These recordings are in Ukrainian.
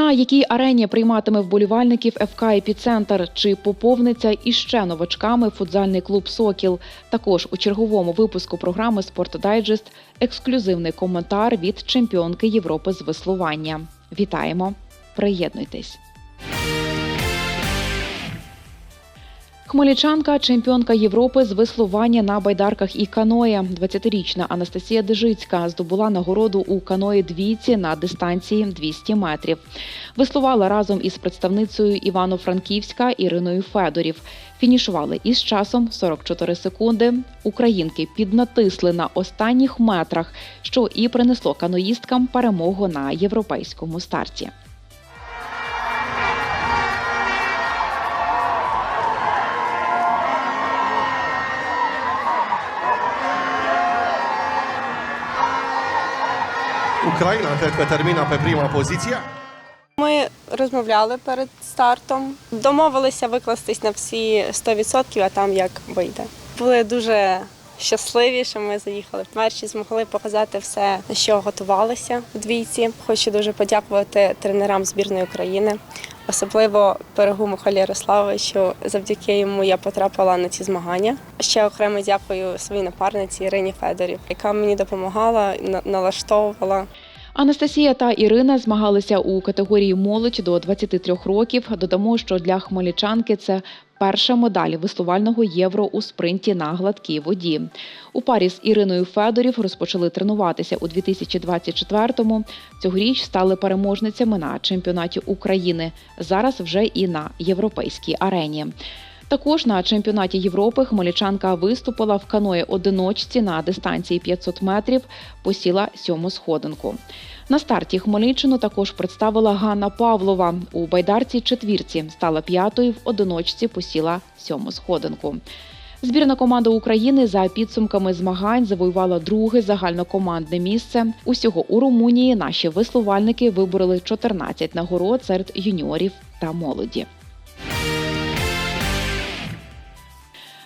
На якій арені прийматиме вболівальників ФК «Епіцентр» чи поповниться іще новачками футзальний клуб Сокіл. Також у черговому випуску програми «Спортдайджест» ексклюзивний коментар від чемпіонки Європи з веслування. Вітаємо! Приєднуйтесь! Хмельничанка, чемпіонка Європи з веслування на байдарках і каное. 20-річна Анастасія Дежицька здобула нагороду у каної двійці на дистанції 200 метрів. Веслувала разом із представницею Івано-Франківська Іриною Федорів. Фінішували із часом 44 секунди. Українки піднатисли на останніх метрах, що і принесло каноїсткам перемогу на європейському старті. Ucraina cred că termină pe prima. Ми розмовляли перед стартом, домовилися викластись на всі 100%, а там як вийде. Були дуже щасливі, що ми заїхали перші, змогли показати все, на що готувалися в двійці. Хочу дуже подякувати тренерам збірної України, особливо берегу Михайлі Ярославовичу. Завдяки йому я потрапила на ці змагання. Ще окремо дякую своїй напарниці Ірині Федорів, яка мені допомагала, на- налаштовувала. Анастасія та Ірина змагалися у категорії молодь до 23 років. Додамо, що для хмельничанки це перша медаль веслувального євро у спринті на гладкій воді. У парі з Іриною Федорів розпочали тренуватися у 2024-му. Цьогоріч стали переможницями на чемпіонаті України. Зараз вже і на європейській арені. Також на чемпіонаті Європи хмельничанка виступила в каної одиночці на дистанції 500 метрів, посіла сьому сходинку. На старті Хмельниччину також представила Ганна Павлова. У байдарці четвірці стала п'ятою, в одиночці посіла сьому сходинку. Збірна команда України за підсумками змагань завоювала друге загальнокомандне місце. Усього у Румунії наші веслувальники вибороли 14 нагород серед юніорів та молоді.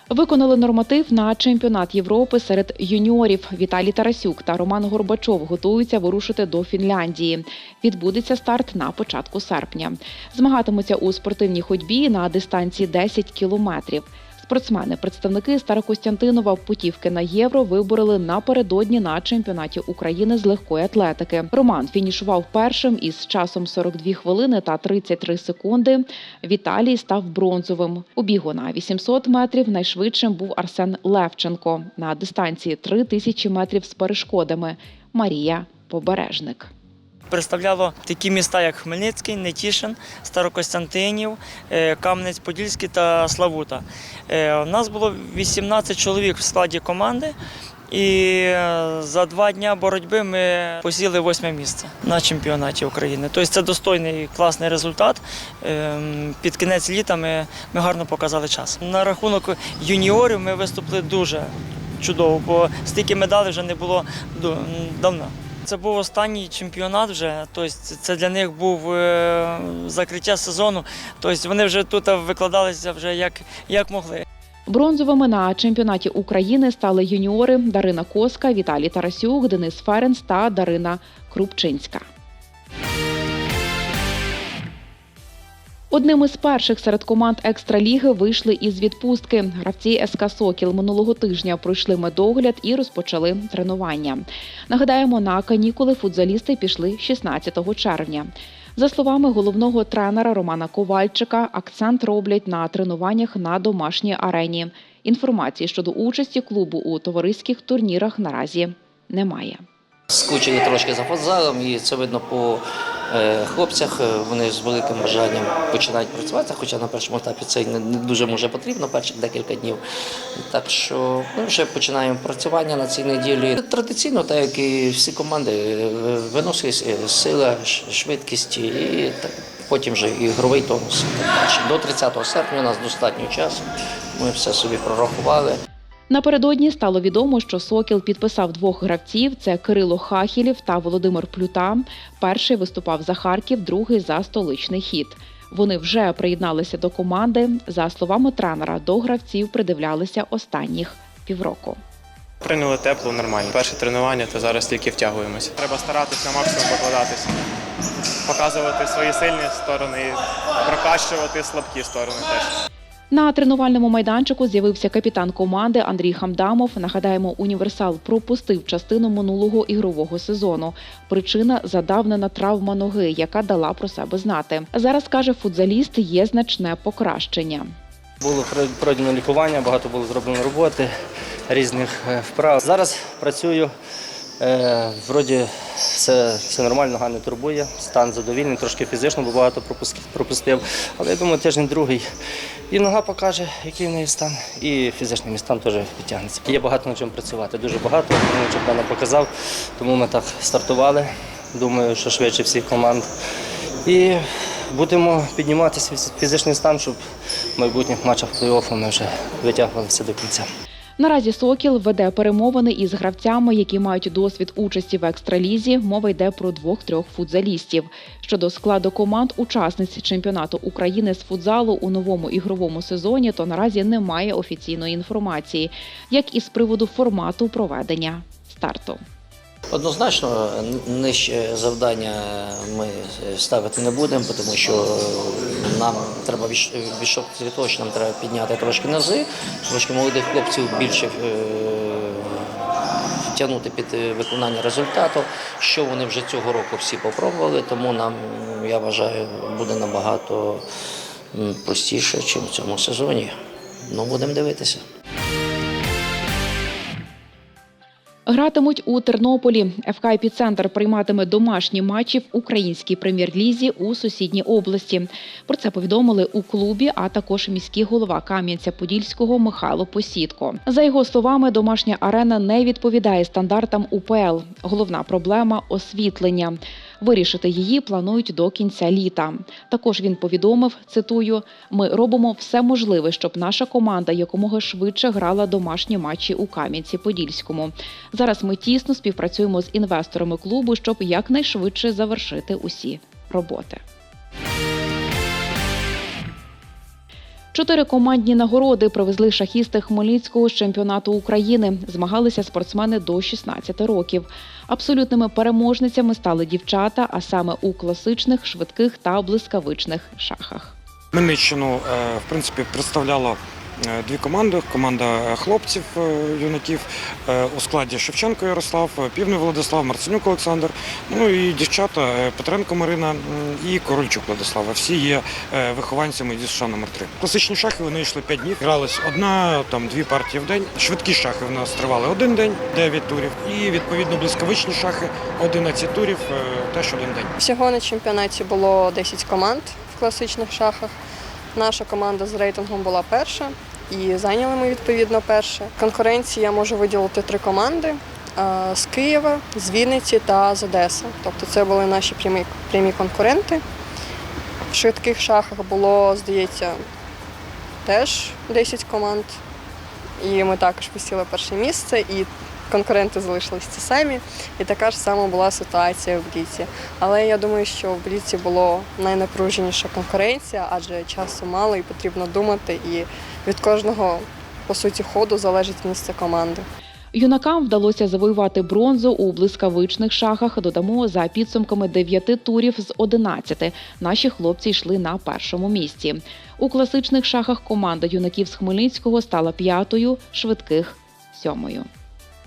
Виконали норматив на чемпіонат Європи серед юніорів. Віталій Тарасюк та Роман Горбачов готуються вирушити до Фінляндії. Відбудеться старт на початку серпня. Змагатимуться у спортивній ходьбі на дистанції 10 кілометрів. Спортсмени, представники Старокостянтинова путівки на євро вибороли напередодні на чемпіонаті України з легкої атлетики. Роман фінішував першим із часом 42 хвилини та 33 секунди. Віталій став бронзовим. У бігу на 800 метрів найшвидшим був Арсен Левченко на дистанції 3000 метрів з перешкодами. Марія Побережник. Представляло такі міста, як Хмельницький, Нетішин, Старокостянтинів, е, Кам'янець-Подільський та Славута. Е, У нас було 18 чоловік в складі команди, і е, за два дні боротьби ми посіли восьме місце на чемпіонаті України. Тобто це достойний класний результат. Під кінець літа ми, ми гарно показали час. На рахунок юніорів ми виступили дуже чудово, бо стільки медалей вже не було давно. Це був останній чемпіонат вже. Тобто це для них був е, закриття сезону. Тобто вони вже тут викладалися вже як, як могли. Бронзовими на чемпіонаті України стали юніори Дарина Коска, Віталій Тарасюк, Денис Ференс та Дарина Крупчинська. Одним із перших серед команд екстраліги вийшли із відпустки. Гравці СК Сокіл минулого тижня пройшли медогляд і розпочали тренування. Нагадаємо, на канікули футзалісти пішли 16 червня. За словами головного тренера Романа Ковальчика, акцент роблять на тренуваннях на домашній арені. Інформації щодо участі клубу у товариських турнірах наразі немає. Скучені трошки за футзалом, і це видно по е, хлопцях. Е, Вони з великим бажанням починають працювати, хоча на першому етапі це не, дуже може потрібно, перші декілька днів. Так що ми вже починаємо працювання на цій неділі. Традиційно, так як і всі команди, е, виносить сила, швидкість і так, потім вже ігровий тонус. До 30 серпня у нас достатньо часу. Ми все собі прорахували. Напередодні стало відомо, що Сокіл підписав двох гравців: це Кирило Хахілів та Володимир Плюта. Перший виступав за Харків, другий за столичний хід. Вони вже приєдналися до команди. За словами тренера, до гравців придивлялися останніх півроку. Прийняли тепло, нормально. Перше тренування, то зараз тільки втягуємося. Треба старатися на максимум покладатися. показувати свої сильні сторони і прокащувати слабкі сторони теж. На тренувальному майданчику з'явився капітан команди Андрій Хамдамов. Нагадаємо, універсал пропустив частину минулого ігрового сезону. Причина задавнена травма ноги, яка дала про себе знати. Зараз каже футзаліст, є значне покращення. Було про- пройдено лікування, багато було зроблено роботи різних е, вправ. Зараз працюю. Е, вроді все, все нормально, не турбує, стан задовільний, трошки фізично, бо багато пропустив. Але я думаю, тиждень другий. І нога покаже, який в неї стан, і фізичний стан теж підтягнеться. Є багато над чим працювати, дуже багато. Мені чемпіонат показав, тому ми так стартували. Думаю, що швидше всіх команд. І будемо піднімати свій фізичний стан, щоб в майбутніх матчах плей-оффу ми вже витягували все до кінця. Наразі Сокіл веде перемовини із гравцями, які мають досвід участі в екстралізі. Мова йде про двох-трьох футзалістів. Щодо складу команд учасниць чемпіонату України з футзалу у новому ігровому сезоні, то наразі немає офіційної інформації, як і з приводу формату проведення старту. Однозначно, нижче завдання ми ставити не будемо, тому що нам треба відш- відштовхуватися від нам треба підняти трошки низи, трошки молодих хлопців більше е, втягнути під виконання результату, що вони вже цього року всі попробували, тому нам, я вважаю, буде набагато простіше, ніж в цьому сезоні. Ну, будемо дивитися. Гратимуть у Тернополі. ФК «Епіцентр» прийматиме домашні матчі в українській прем'єр-лізі у сусідній області. Про це повідомили у клубі, а також міський голова Кам'янця-Подільського Михайло Посідко. За його словами, домашня арена не відповідає стандартам УПЛ. Головна проблема освітлення. Вирішити її планують до кінця літа. Також він повідомив: цитую: ми робимо все можливе, щоб наша команда якомога швидше грала домашні матчі у Кам'янці-Подільському. Зараз ми тісно співпрацюємо з інвесторами клубу, щоб якнайшвидше завершити усі роботи. Чотири командні нагороди привезли шахісти Хмельницького з чемпіонату України. Змагалися спортсмени до 16 років. Абсолютними переможницями стали дівчата, а саме у класичних, швидких та блискавичних шахах. Хмельниччину, е, в принципі, представляла дві команди. Команда е, хлопців, е, юнаків е, у складі Шевченко Ярослав, е, Півний Владислав, Марценюк Олександр, ну і дівчата е, Петренко Марина і Корольчук Владислава. Всі є е, вихованцями зі США номер 3 Класичні шахи вони йшли 5 днів. Грались одна, там дві партії в день. Швидкі шахи в нас тривали один день, 9 турів. І відповідно блискавичні шахи 11 турів, е, теж один день. Всього на чемпіонаті було 10 команд в класичних шахах. Наша команда з рейтингом була перша і зайняли ми відповідно перше. Конкуренції я можу виділити три команди е, з Києва, з Вінниці та з Одеси. Тобто це були наші прямі, прямі конкуренти. В швидких шахах було, здається, теж 10 команд. І ми також посіли перше місце, і конкуренти залишились ті самі. І така ж сама була ситуація в Бліці. Але я думаю, що в Бліці було найнапруженіша конкуренція, адже часу мало і потрібно думати. І від кожного, по суті, ходу залежить місце команди. Юнакам вдалося завоювати бронзу у блискавичних шахах. Додамо за підсумками 9 турів з 11. Наші хлопці йшли на першому місці. У класичних шахах команда юнаків з Хмельницького стала п'ятою, швидких сьомою.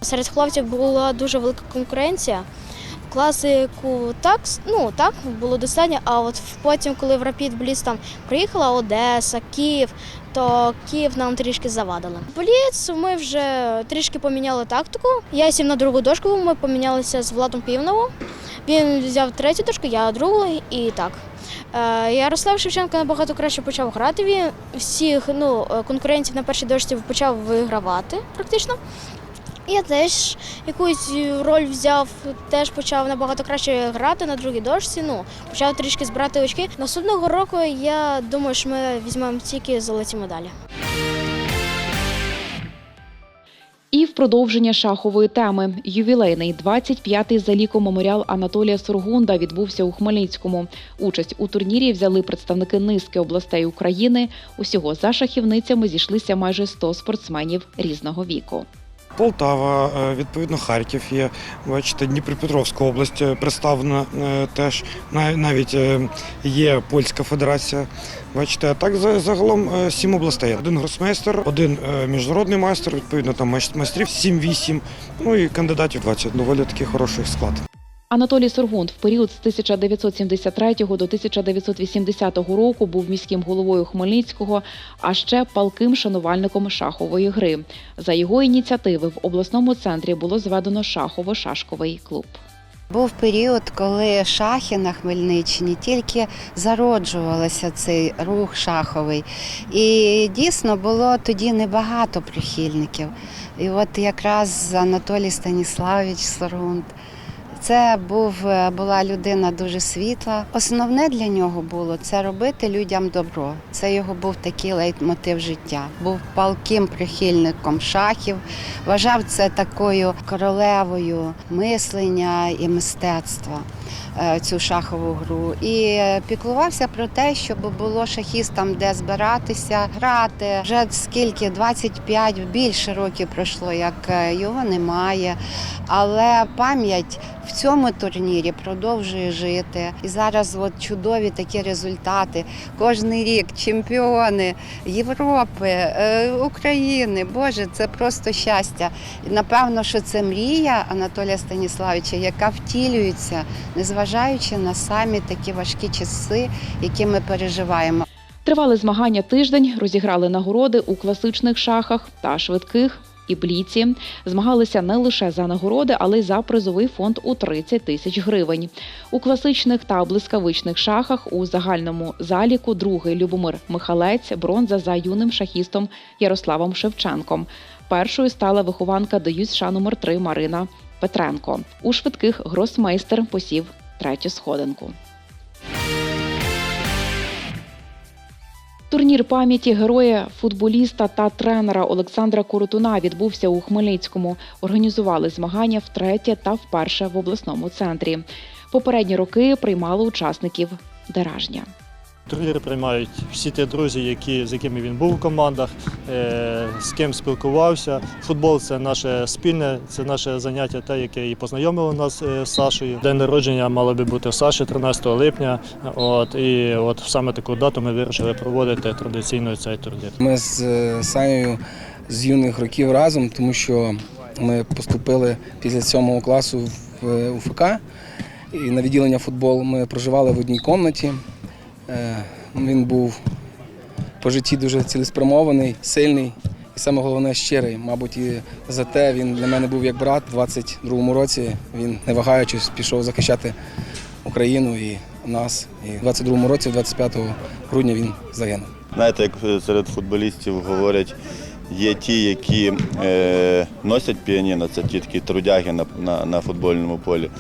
Серед хлопців була дуже велика конкуренція. Класику так, ну так було достатньо. А от потім, коли в Рапід Бліц там приїхала Одеса, Київ, то Київ нам трішки завадили. Бліц ми вже трішки поміняли тактику. Я сів на другу дошку. Ми помінялися з Владом Півновим. Він взяв третю дошку, я другу і так. Е, Ярослав Шевченко набагато краще почав грати. Він всіх ну, е, конкурентів на першій дошці почав вигравати практично. Я теж якусь роль взяв, теж почав набагато краще грати на другій дошці. Ну, почав трішки збирати очки. Наступного року я думаю, що ми візьмемо тільки золоті медалі. І в продовження шахової теми ювілейний 25-й за ліком меморіал Анатолія Сургунда відбувся у Хмельницькому. Участь у турнірі взяли представники низки областей України. Усього за шахівницями зійшлися майже 100 спортсменів різного віку. Полтава, е, відповідно, Харків є. Бачите, Дніпропетровська область е, представлена е, теж. Навіть є Польська Федерація. Бачите, так загалом сім областей. Один гросмейстер, один міжнародний майстер, відповідно, там майстрів 7-8, ну і кандидатів 20. Доволі такий хороший склад. Анатолій Сургунд в період з 1973 до 1980 року був міським головою Хмельницького, а ще палким шанувальником шахової гри. За його ініціативи в обласному центрі було зведено шахово-шашковий клуб. Був період, коли шахи на Хмельниччині тільки зароджувалося цей рух шаховий. І дійсно було тоді небагато прихильників. І от якраз Анатолій Станіславович Соргунд. Це був, е, була людина дуже світла. Основне для нього було це робити людям добро. Це його був такий лейтмотив життя. Був палким прихильником шахів, вважав це такою королевою мислення і мистецтва. Е, Цю шахову гру і е, піклувався про те, щоб було шахістам де збиратися, грати. Вже скільки 25 більше років пройшло, як е, його немає. Але пам'ять в цьому турнірі продовжує жити. І зараз от чудові такі результати. Кожний рік чемпіони Європи, України. Боже, це просто щастя. Напевно, що це мрія Анатолія Станіславовича, яка втілюється, незважаючи на самі такі важкі часи, які ми переживаємо. Тривали змагання тиждень, розіграли нагороди у класичних шахах та швидких. І бліці змагалися не лише за нагороди, але й за призовий фонд у 30 тисяч гривень. У класичних та блискавичних шахах у загальному заліку другий Любомир Михалець, бронза за юним шахістом Ярославом Шевченком. Першою стала вихованка ДЮСШ номер 3 Марина Петренко. У швидких гросмейстер посів третю сходинку. Турнір пам'яті героя, футболіста та тренера Олександра Коротуна відбувся у Хмельницькому. Організували змагання втретє та вперше в обласному центрі. Попередні роки приймали учасників Деражня. Турніри приймають всі ті друзі, які, з якими він був у командах, е, з ким спілкувався. Футбол це наше спільне, це наше заняття, те, яке і познайомило нас е, з Сашою. День народження мало би бути у Саші 13 липня. От, і от саме таку дату ми вирішили проводити традиційно цей турнір. Ми з е, Санею з юних років разом, тому що ми поступили після сьомого класу в УФК і на відділення футболу. Ми проживали в одній кімнаті. Е, Він був по житті дуже цілеспрямований, сильний і саме головне щирий. Мабуть, і за те він для мене був як брат. У 22-му році він, не вагаючись, пішов захищати Україну і нас. І в 22-му році, 25 грудня, він загинув. Знаєте, як серед футболістів говорять, є ті, які е, носять піаніно, це ті такі трудяги на, на, на футбольному полі.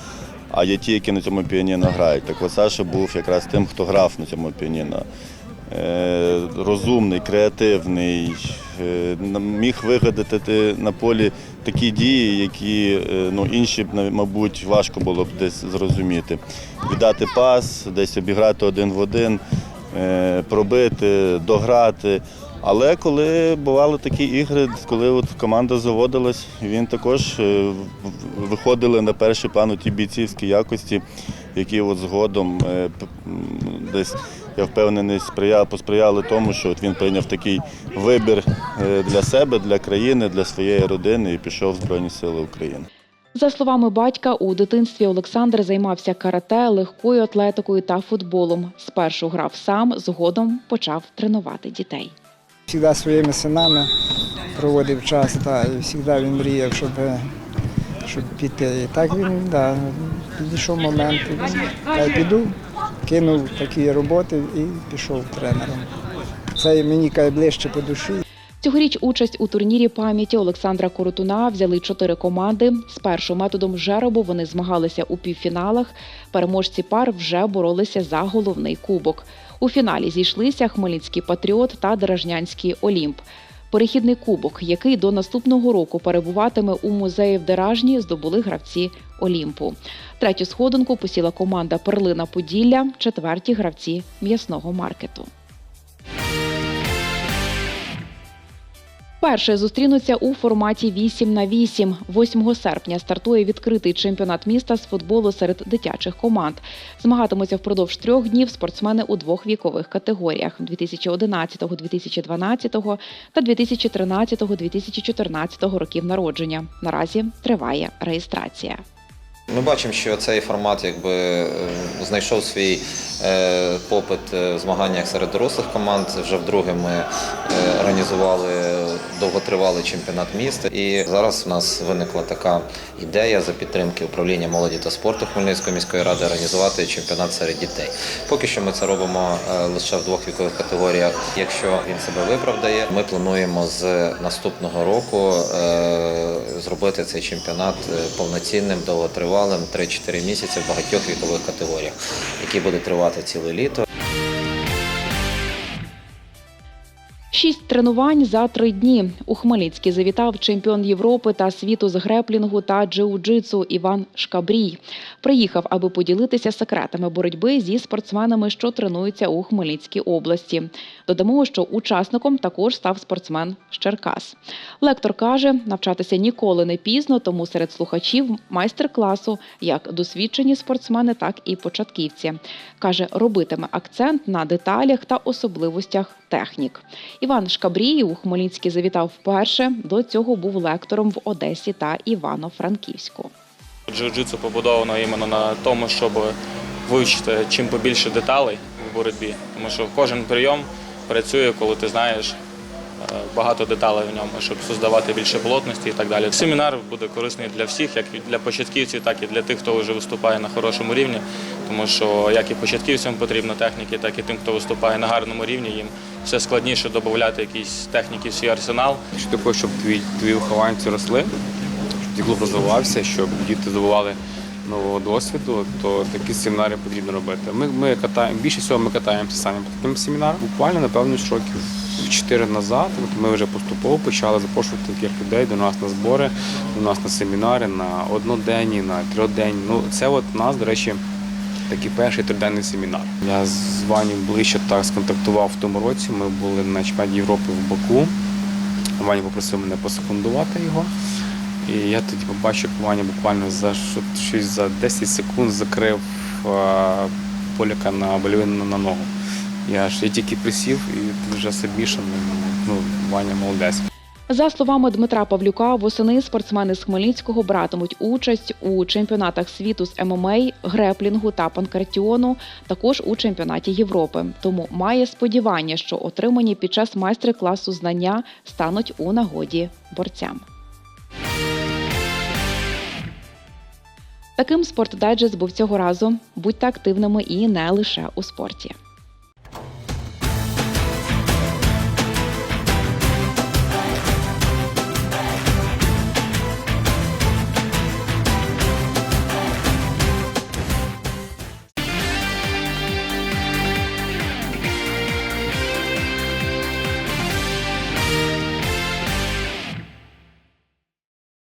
А є ті, які на цьому піаніно грають. Так от був якраз тим, хто грав на цьому піаніно. Е, розумний, креативний, е, міг вигадати на полі такі дії, які е, ну, інші б, мабуть, важко було б десь зрозуміти. Віддати пас, десь обіграти один в один, пробити, дограти. Але коли бували такі ігри, коли от команда заводилась, він також е, виходили на перший план у ті бійцівські якості, які от згодом е, десь я впевнений, сприяли, посприяли тому, що от він прийняв такий вибір е, для себе, для країни, для своєї родини і пішов в Збройні Сили України. За словами батька, у дитинстві Олександр займався карате, легкою атлетикою та футболом. Спершу грав сам, згодом почав тренувати дітей. Завжди своїми синами проводив час, та, і завжди він мріяв, щоб, щоб піти. І так він да, підійшов момент, та піду, кинув такі роботи і пішов тренером. Це мені каже, ближче по душі. Цьогоріч участь у турнірі пам'яті Олександра Коротуна взяли чотири команди. Спершу методом жеребу вони змагалися у півфіналах. Переможці пар вже боролися за головний кубок. У фіналі зійшлися Хмельницький Патріот та Деражнянський Олімп. Перехідний кубок, який до наступного року перебуватиме у музеї в Деражні, здобули гравці Олімпу. Третю сходинку посіла команда Перлина Поділля, четверті гравці м'ясного маркету. Перше зустрінуться у форматі 8 на 8. 8 серпня стартує відкритий чемпіонат міста з футболу серед дитячих команд. Змагатимуться впродовж трьох днів спортсмени у двох вікових категоріях: 2011, 2012 та 2013-2014 років народження. Наразі триває реєстрація. Ми бачимо, що цей формат якби е, знайшов свій е, попит в змаганнях серед дорослих команд. Вже вдруге ми е, організували довготривалий чемпіонат міста. І зараз в нас виникла така ідея за підтримки управління молоді та спорту Хмельницької міської ради організувати чемпіонат серед дітей. Поки що ми це робимо лише в двох вікових категоріях. Якщо він себе виправдає, ми плануємо з наступного року зробити цей чемпіонат повноцінним, довготривалим, 3-4 місяці в багатьох вікових категоріях, які буде тривати ціле літо. Шість тренувань за три дні. У Хмельницький завітав чемпіон Європи та світу з греплінгу та джиу-джитсу Іван Шкабрій. Приїхав, аби поділитися секретами боротьби зі спортсменами, що тренуються у Хмельницькій області. Додамо, що учасником також став спортсмен з Черкас. Лектор каже, навчатися ніколи не пізно, тому серед слухачів майстер-класу як досвідчені спортсмени, так і початківці. Каже, робитиме акцент на деталях та особливостях технік. Іван Шкабрій у Хмельницький завітав вперше. До цього був лектором в Одесі та Івано-Франківську. Джиу-джитсу побудовано іменно на тому, щоб вивчити чим побільше деталей в боротьбі. Тому що кожен прийом працює, коли ти знаєш е, багато деталей в ньому, щоб создавати більше плотності і так далі. Семінар буде корисний для всіх, як для початківців, так і для тих, хто вже виступає на хорошому рівні. Тому що як і початківцям потрібно техніки, так і тим, хто виступає на гарному рівні, їм все складніше додати якісь техніки в свій арсенал. Якщо ти хочеш, щоб твої, твої вихованці росли, щоб твій клуб розвивався, щоб діти здобували нового досвіду, то такі семінари потрібно робити. Ми, ми катаємо, більше всього ми катаємося саме по таким семінарам. Буквально, напевно, років 4 назад от ми вже поступово почали запрошувати таких людей до нас на збори, до нас на семінари, на одноденні, на трьохденні. Ну, це от нас, до речі, такий перший триденний семінар. Я з Ваню ближче так сконтактував в тому році. Ми були на чемпіонаті Європи в Баку. Ваня попросив мене посекундувати його. І я тоді побачив, як Ваня буквально за щось за 10 секунд закрив е, поляка на больовину на ногу. Я ж я тільки присів і вже собі, ну, Ваня молодець. За словами Дмитра Павлюка, восени спортсмени з Хмельницького братимуть участь у чемпіонатах світу з ММА, греплінгу та панкратіону, також у чемпіонаті Європи. Тому має сподівання, що отримані під час майстер-класу знання стануть у нагоді борцям. Таким спортдайджест був цього разу. Будьте активними і не лише у спорті.